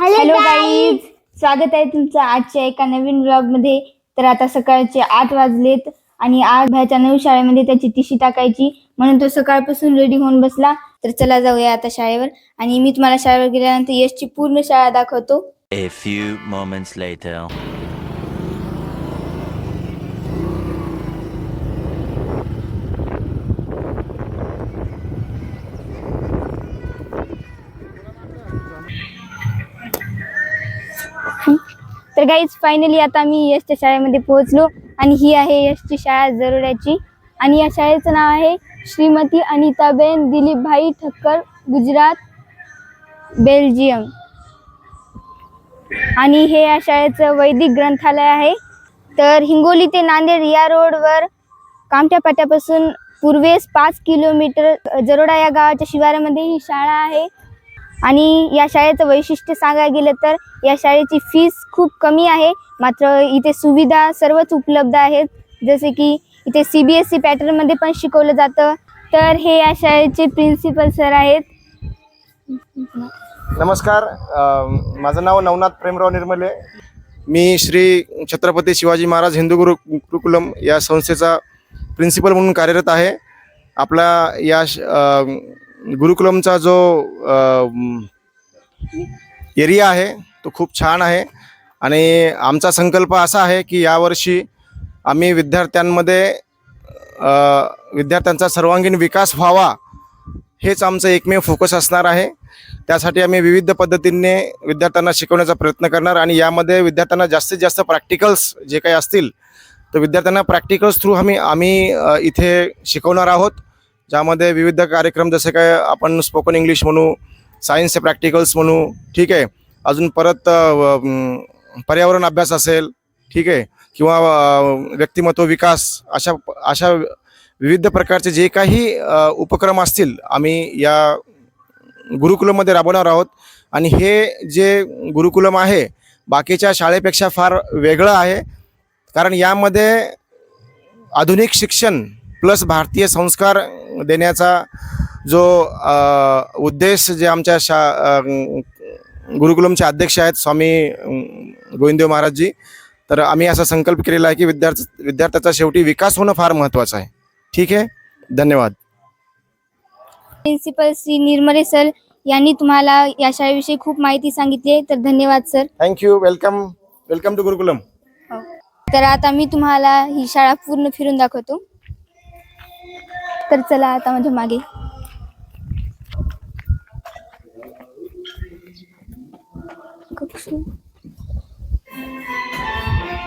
Hello guys स्वागत आहे तुमचं आजच्या एका नवीन ब्लॉगमध्ये तर आता सकाळचे आठ वाजलेत आणि आज बाहेरच्या नऊ शाळेमध्ये त्याची टिशी टाकायची. म्हणून तो सकाळपासून रेडी होऊन बसला. तर चला जाऊया आता शाळेवर. आणि मी तुम्हाला शाळेवर गेल्यानंतर यशची पूर्ण शाळा दाखवतो. A few moments later. तर गाईज फायनली आता मी यशच्या शाळेमध्ये पोहोचलो आणि ही आहे यशची शाळा जरोड्याची. आणि या शाळेचं नाव आहे श्रीमती अनिताबेन दिलीपभाई ठक्कर गुजरात बेल्जियम. आणि हे या शाळेचं वैदिक ग्रंथालय आहे. तर हिंगोली ते नांदेड या रोडवर कामठ्या पाट्यापासून पूर्वेस पाच किलोमीटर जरोडा या गावाच्या शिवारामध्ये ही शाळा आहे. आणि या शाळेचं वैशिष्ट्य सांगायला गेलं तर या शाळेची फीस खूप कमी आहे. मात्र इथे सुविधा सर्वच उपलब्ध आहेत. जसे की इथे सी बी एस ई पॅटर्नमध्ये पण शिकवलं जातं. तर हे या शाळेचे प्रिन्सिपल सर आहेत. नमस्कार. अ, माझं नाव नवनाथ प्रेमराव निर्मले. मी श्री छत्रपती शिवाजी महाराज हिंदू गुरु गुरुकुलम या संस्थेचा प्रिन्सिपल म्हणून कार्यरत आहे. आपला या श- अ, गुरुकुलमचा जो एरिया आहे तो खूप छान आहे. आणि आमचा संकल्प असा आहे की यावर्षी आम्ही विद्यार्थ्यांमध्ये विद्यार्थ्यांचा सर्वांगीण विकास व्हावा हेच आमचं एकमेव फोकस असणार आहे. त्यासाठी आम्ही विविध पद्धतीने विद्यार्थ्यांना शिकवण्याचा प्रयत्न करणार आणि यामध्ये विद्यार्थ्यांना जास्तीत जास्त प्रॅक्टिकल्स जे काही असतील तर विद्यार्थ्यांना प्रॅक्टिकल्स थ्रू आम्ही आम्ही इथे शिकवणार आहोत. ज्यामध्ये विविध कार्यक्रम जसे काय आपण स्पोकन इंग्लिश म्हणू सायन्सचे प्रॅक्टिकल्स म्हणू ठीक आहे. अजून परत पर्यावरण अभ्यास असेल ठीक आहे. किंवा व्यक्तिमत्व विकास अशा अशा विविध प्रकारचे जे काही उपक्रम असतील आम्ही या गुरुकुलममध्ये राबवणार आहोत. आणि हे जे गुरुकुलम आहे बाकीच्या शाळेपेक्षा फार वेगळं आहे. कारण यामध्ये आधुनिक शिक्षण प्लस भारतीय संस्कार देण्याचा जो उद्देश जे आमच्या शा गुरुकुलमचे अध्यक्ष आहेत स्वामी गोविंददेव महाराजजी तर आम्ही असा संकल्प केलेला आहे की विद्यार्थी विद्यार्थ्याचा शेवटी विकास होणं फार महत्त्वाचं आहे. ठीक आहे? धन्यवाद. प्रिन्सिपल श्री निर्मले सर यांनी तुम्हाला या शाळेविषयी खूप माहिती सांगितली आहे तर धन्यवाद sir. Thank you welcome welcome to Gurukulam. तर आता मी तुम्हाला ही शाळा पूर्ण फिरून दाखवतो. तर चला आता माझ्या मागे.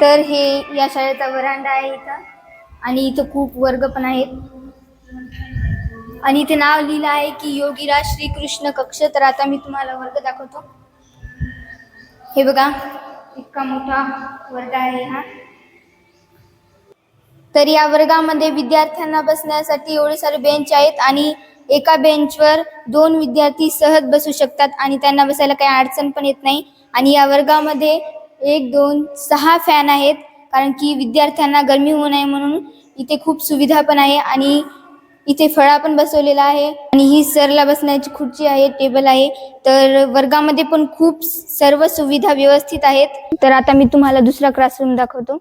तर हे या शाळेचा वरांडा आहे इथं. आणि इथं खूप वर्ग पण आहेत. आणि इथे नाव लिहिलं आहे की योगीराज श्रीकृष्ण कक्ष. तर आता मी तुम्हाला वर्ग दाखवतो. हे बघा इतका मोठा वर्ग आहे हा. तर या वर्गामध्ये विद्यार्थ्यांना बसण्यासाठी एवढे सारे बेंच आहेत आणि एका बेंचवर दोन विद्यार्थी सहज बसू शकतात आणि त्यांना बसायला काही अडचण पण येत नाही. आणि या वर्गामध्ये एक दोन सहा फॅन आहेत कारण की विद्यार्थ्यांना गरमी होऊ नये म्हणून इथे खूप सुविधा पण आहे आणि इथे फळा पण बसवलेला आहे आणि ही सरला बसण्याची खुर्ची आहे टेबल आहे. तर वर्गामध्ये पण खूप सर्व सुविधा व्यवस्थित आहेत. तर आता मी तुम्हाला दुसरा क्लासरूम दाखवतो.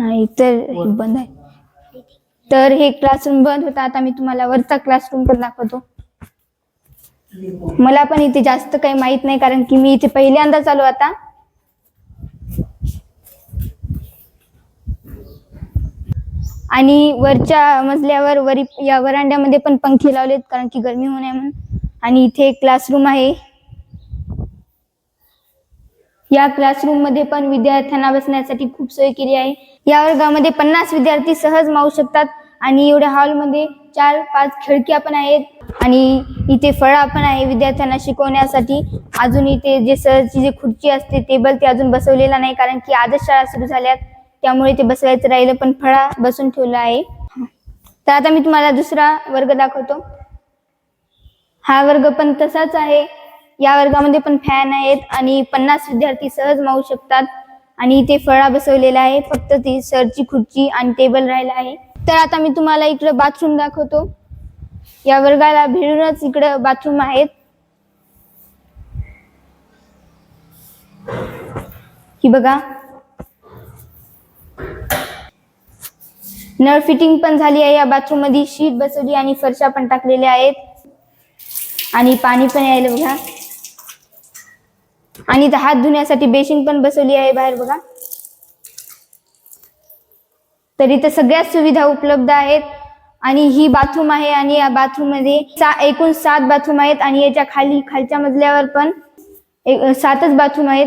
नाही तर हे बंद आहे. तर हे क्लासरूम बंद होता आता मी तुम्हाला वरचा क्लासरूम पण दाखवतो. मला पण इथे जास्त काही माहीत नाही कारण की मी इथे पहिल्यांदा चालू आता. आणि वरच्या मजल्यावर वरी या वरांड्यामध्ये पण पंखे लावलेत कारण की गरमी होऊ नये म्हणून. आणि इथे एक क्लासरूम आहे. या क्लासरूममध्ये पण विद्यार्थ्यांना बसण्यासाठी खूप सोय केली आहे. या वर्गामध्ये पन्नास विद्यार्थी सहज मावू शकतात आणि एवढ्या हॉलमध्ये चार पाच खिडक्या पण आहेत आणि इथे फळा पण आहे विद्यार्थ्यांना शिकवण्यासाठी. अजून इथे जे सहजची जे खुर्ची असते टेबल ते अजून बसवलेला नाही कारण की आजच शाळा सुरू झाल्यात. त्यामुळे ते बसवायचं राहिलं पण फळा बसून ठेवला आहे. तर आता मी तुम्हाला दुसरा वर्ग दाखवतो. हा वर्ग पण तसाच आहे. या वर्गामध्ये पण फॅन आहेत आणि पन्नास विद्यार्थी सहज मावू शकतात. आणि इथे फळा बसवलेला आहे फक्त ती सरची खुर्ची आणि टेबल राहिला आहे. तर आता मी तुम्हाला इकडं बाथरूम दाखवतो. या वर्गाला भिडूनच इकडं बाथरूम आहेत. ही बघा. नळ फिटिंग पण झाली आहे या बाथरूममध्ये शीट बसवली आणि फरशा पण टाकलेल्या आहेत. आणि पाणी पण यायला बघा. आणि इथं हात धुण्यासाठी बेसिन पण बसवली आहे बाहेर बघा. तर इथं सगळ्या सुविधा उपलब्ध आहेत. आणि ही बाथरूम आहे आणि या बाथरूममध्ये सा एकूण सात बाथरूम आहेत आणि याच्या खाली खालच्या मजल्यावर पण एक सातच बाथरूम आहेत.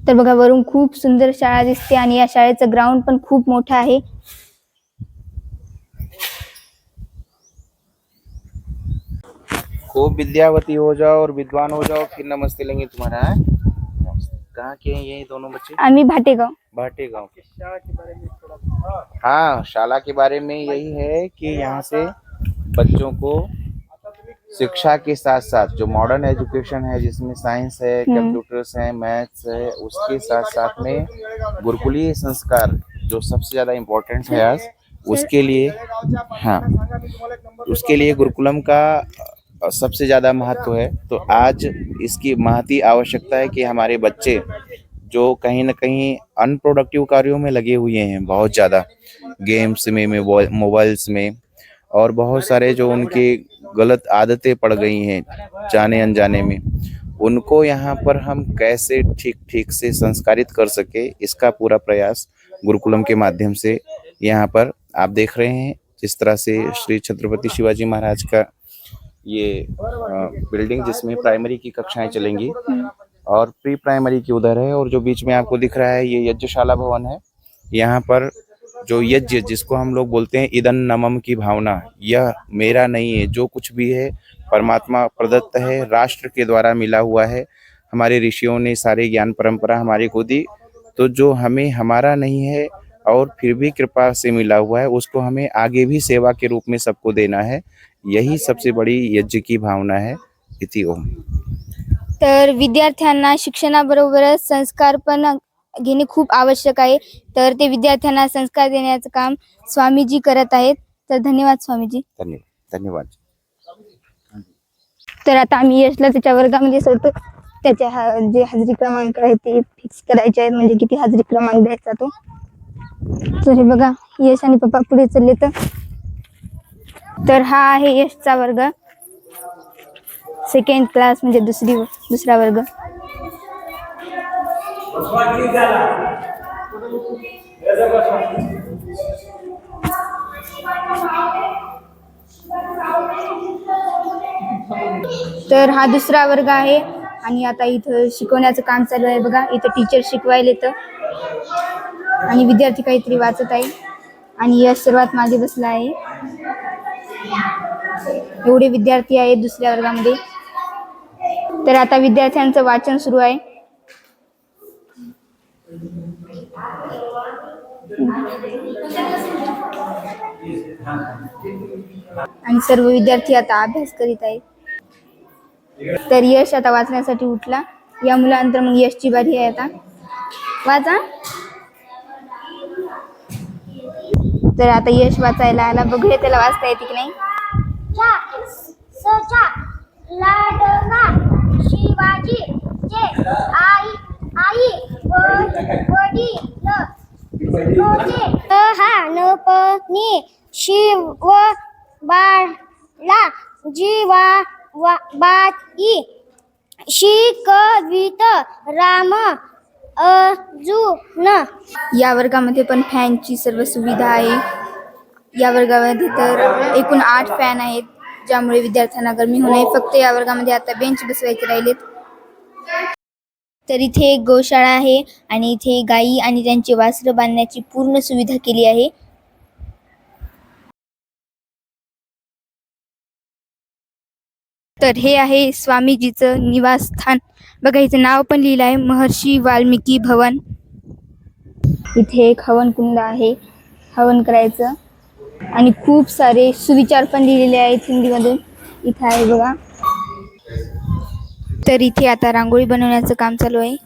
तर बघा वरून खूप सुंदर शाळा दिसते आणि या शाळेचं ग्राउंड पण खूप मोठं आहे. खूब विद्यावती हो जाओ और विद्वान हो जाओ फिर नमस्ते लेंगे तुम्हारा हैं? नमस्ते। कहाँ के हैं ये दोनों बच्चे? भाटेगाव। भाटे गाँव के हाँ शाला के बारे में यही है कि यहाँ से बच्चों को शिक्षा के साथ साथ जो मॉडर्न एजुकेशन है जिसमें साइंस है कंप्यूटर्स है मैथ्स है उसके साथ साथ में गुरुकुलीय संस्कार जो सबसे ज़्यादा इम्पोर्टेंट है आज उसके लिए हाँ उसके लिए गुरुकुलम का सबसे ज़्यादा महत्व है तो आज इसकी महती आवश्यकता है कि हमारे बच्चे जो कहीं ना कहीं अनप्रोडक्टिव कार्यों में लगे हुए हैं, बहुत ज़्यादा। गेम्स में मोबाइल्स में, और बहुत सारे जो उनकी गलत आदतें पड़ गई हैं जाने अनजाने में, उनको यहाँ पर हम कैसे ठीक ठीक से संस्कारित कर सके, इसका पूरा प्रयास गुरुकुलम के माध्यम से यहाँ पर आप देख रहे हैं। जिस तरह से श्री छत्रपति शिवाजी महाराज का ये बिल्डिंग जिसमें प्राइमरी की कक्षाएँ चलेंगी। और प्री प्राइमरी की उधर है और जो बीच में आपको दिख रहा है ये यज्ञशाला भवन है। यहाँ पर जो यज्ञ जिसको हम लोग बोलते हैं ईदन नमम की भावना यह मेरा नहीं है जो कुछ भी है परमात्मा प्रदत्त है राष्ट्र के द्वारा मिला हुआ है। हमारे ऋषियों ने सारे ज्ञान परंपरा हमारे को दी। तो जो हमें हमारा नहीं है और फिर भी कृपा से मिला हुआ है उसको हमें आगे भी सेवा के रूप में सबको देना है। यही सबसे बड़ी यज्ञ की भावना है। इति ओम। तर विद्यार्थ्यांना शिक्षणाबरोबरच संस्कार पण घेणे खूप आवश्यक आहे. तर ते विद्यार्थ्यांना संस्कार देण्याचं काम स्वामीजी करत आहेत. तर धन्यवाद स्वामीजी. धन्यवाद. धन्यवाद. तर आता आम्ही यशला त्याच्या वर्गामध्ये सोडतो. त्याचे हा जे हाजरी क्रमांक आहे ते फिक्स करायचे आहेत. म्हणजे किती हाजरी क्रमांक द्यायचा तो? तर हे बघा यश आणि पप्पा पुढे चालले तर? हा आहे यशचा वर्ग. सेकंड क्लास म्हणजे दुसरी दुसरा वर्ग. तर हा दुसरा वर्ग आहे. आणि आता इथं शिकवण्याचं काम चालू आहे बघा. इथं टीचर शिकवायला येतं आणि विद्यार्थी काहीतरी वाचत आहे. आणि यश सर्वात मागे बसला आहे. एवढे विद्यार्थी आहेत दुसऱ्या वर्गामध्ये. तर आता विद्यार्थ्यांचं वाचन सुरू आहे. आणि सर्व विद्यार्थी आता अभ्यास करीत आहेत. तर यश आता वाचण्यासाठी उठला. या मुलानंतर मग यशची बारी आहे आता. वाचा. तर आता यश वाचायला आला. बघूया त्याला वाचता येते की नाही. सचा शिवाजी आई आई लहानपणी शिव बाळला जीवा वा- बाई शिकवित. राम अजून. या वर्गामध्ये पण फॅनची सर्व सुविधा आहे. या वर्गामध्ये तर एकूण आठ फॅन आहेत ज्यामुळे विद्यार्थ्यांना गरमी होऊ नये. फक्त या वर्गामध्ये आता बेंच बसवायचे राहिलेत. तर इथे एक गोशाळा आहे आणि इथे गायी आणि त्यांचे वासरं बांधण्याची पूर्ण सुविधा केली आहे. तर हे आहे स्वामीजीचं निवासस्थान. बघा इथं नाव पण लिहिलं आहे महर्षी वाल्मिकी भवन. इथे एक हवन कुंड आहे हवन करायचं. आणि खूप सारे सुविचार पण लिहिलेले आहेत हिंदीमधून. इथे आहे बघा. तर इथे आता रांगोळी बनवण्याचं काम चालू आहे.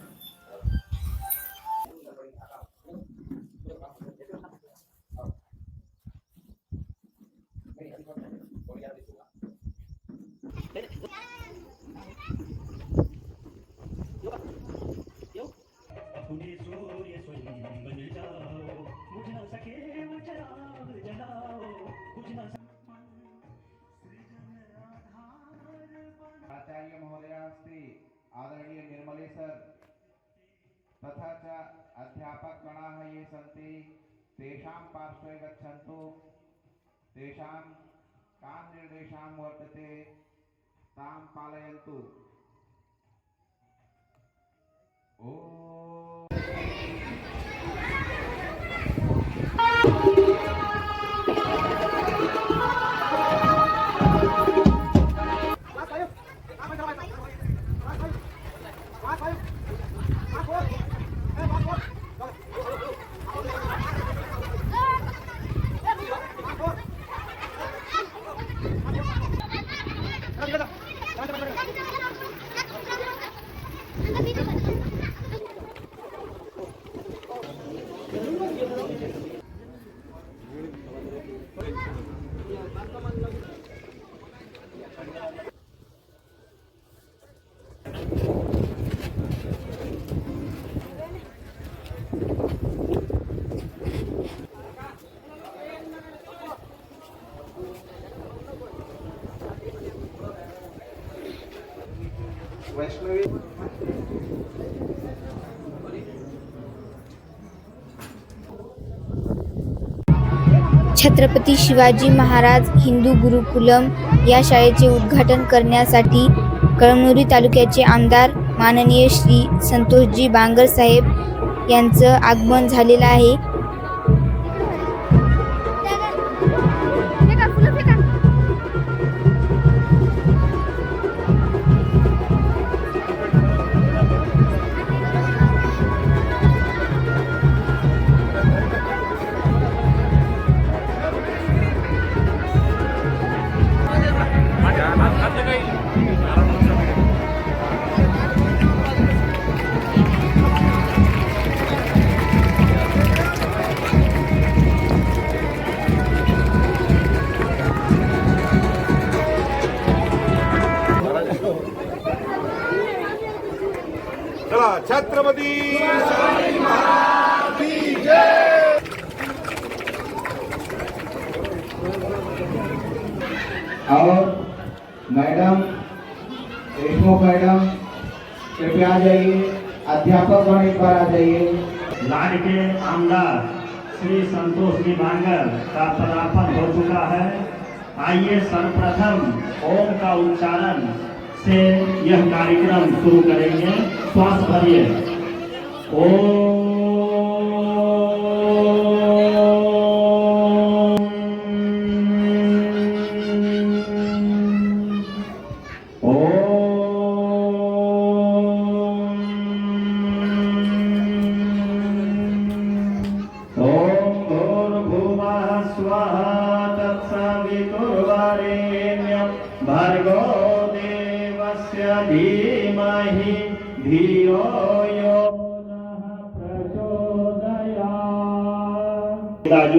श्री आदरणीय निर्मले सर तथा च अध्यापकगणाः ये सन्ति तेषां पार्श्वे गच्छन्तु। तेषां कान् निर्देशां वर्तते तां पालयन्तु। ओ। छत्रपती शिवाजी महाराज हिंदू गुरुकुलम या शाळेचे उद्घाटन करण्यासाठी कळमनुरी तालुक्याचे आमदार माननीय श्री संतोषजी बांगर साहेब यांचं आगमन झालेलं आहे. छत्रपती और मैडम देशमुख मैडम कृपया आ जाइए। अध्यापक गण एक बार आ जाइए। लाड के आमदार श्री संतोष जी बांगर का पदार्पण हो चुका है। आइए सर्वप्रथम ओम का उच्चारण से यह कार्यक्रम शुरू करेंगे। स्वास्थ्य भरिए। ओम धीमहि धियो यो नः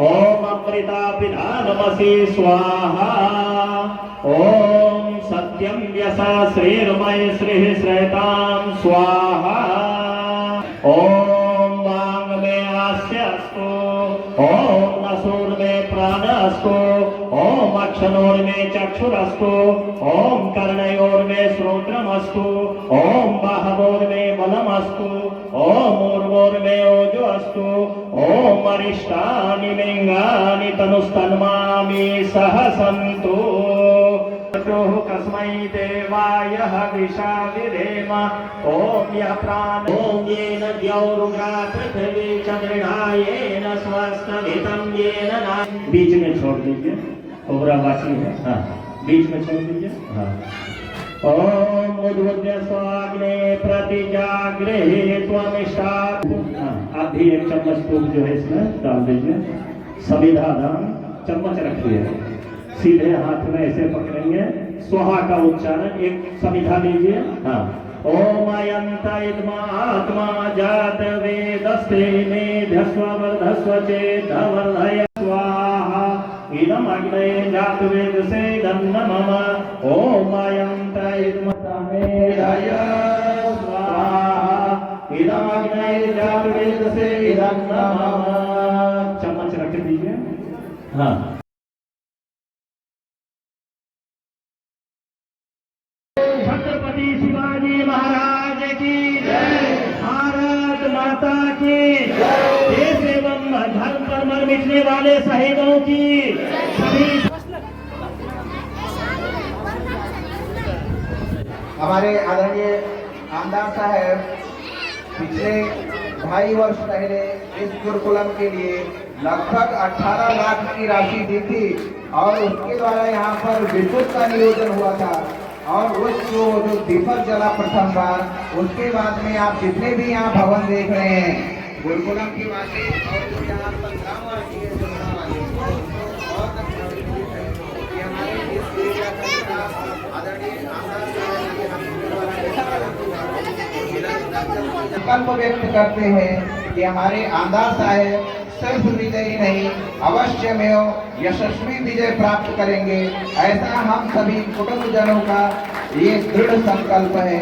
ओम अमृता पिधानमसि स्वाहा। ओम सत्यम व्यसा श्रीरमय श्री श्रेतां स्वाहा। ओम मांग में आस्य अस्तु ओम नसूर में प्राण अस्तु में चक्षुरस्तु ओम कर्णयोर में श्रोत्रम अस्तु ओम बाहवोर में बलम अस्तु ओम ऊर्वोर में ओजो अस्तु ओम अरिष्टानि लिंगानि तनुस्तन्मामि सह सन्तु। चतुः कस्मै देवाय हविषा विधेम ॐ यः प्राण ॐ येन द्यौरुगा पृथिवी चन्द्रिणायेन स्वस्तभितं येन बीच में छोड़ दीजिए उग्रवासी है। हाँ। बीच में छोड़ दीजिए। हाँ। ओम स्वाग्ने प्रतिजागृहे त्वमिष्टा हाँ, आप भी एक चम्मच दूध जो है इसमें डाल दीजिए। सविधा दान चम्मच रखिए। सीधे हाथ में ऐसे पकड़ेंगे। स्वाहा का उच्चारण एक समिधा लीजिए। हाँ। ओम अयंत आत्मा जात वेदस्ते मेध्यस्व वर्धस्व चेत वर्धय स्वाहा। इदमग्ने जातवेदसे दन्न मम ॐ अयं तैर्मतमेदय स्वाहा इदमग्ने जातवेदसे दन्न मम चम्मच रख दीजिए हाँ छत्रपति शिवाजी महाराज की भारत माता की देश एवं धर्म पर मर मिटने वाले शहीदों की हमारे आदरणीय आमदार साहब, पिछले ढाई वर्ष पहले इस गुरुकुलम के लिए लगभग 18 लाख की राशि दी थी और उसके द्वारा यहाँ पर विद्युत का नियोजन हुआ था और उस जो जो दीपक जला प्रथम बार, उसके बाद में आप जितने भी यहाँ भवन देख रहे हैं, गुरुकुलम की वासी और यहाँ ग्रामवासी है, जो ग्रामवासी हैं, बहुत अच्छा है कि हमारे इस एरिया का विकास आदरणीय आमदार साहब के हमके द्वारा संकल्प व्यक्त करते हैं कि हमारे आमदार साहब सिर्फ़ विजय नहीं अवश्य में यशस्वी विजय प्राप्त करेंगे। ऐसा हम सभी कुटुंबजनों का ये दृढ़ संकल्प है।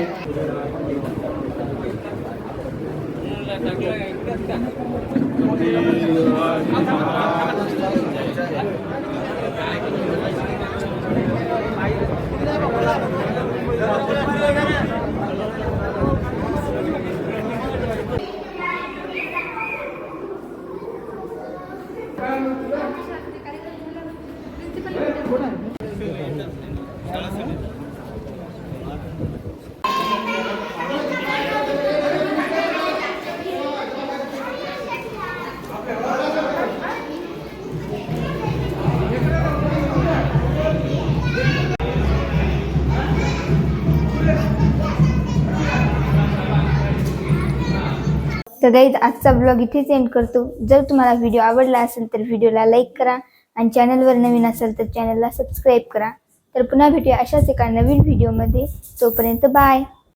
गाईज आजचा ब्लॉग इथेच एंड करतो. जर तुम्हाला व्हिडिओ आवडला असेल तर व्हिडिओला लाईक करा आणि चॅनलवर नवीन असेल तर चॅनलला सबस्क्राईब करा. तर पुन्हा भेटूया अशाच एका नवीन व्हिडिओमध्ये तोपर्यंत बाय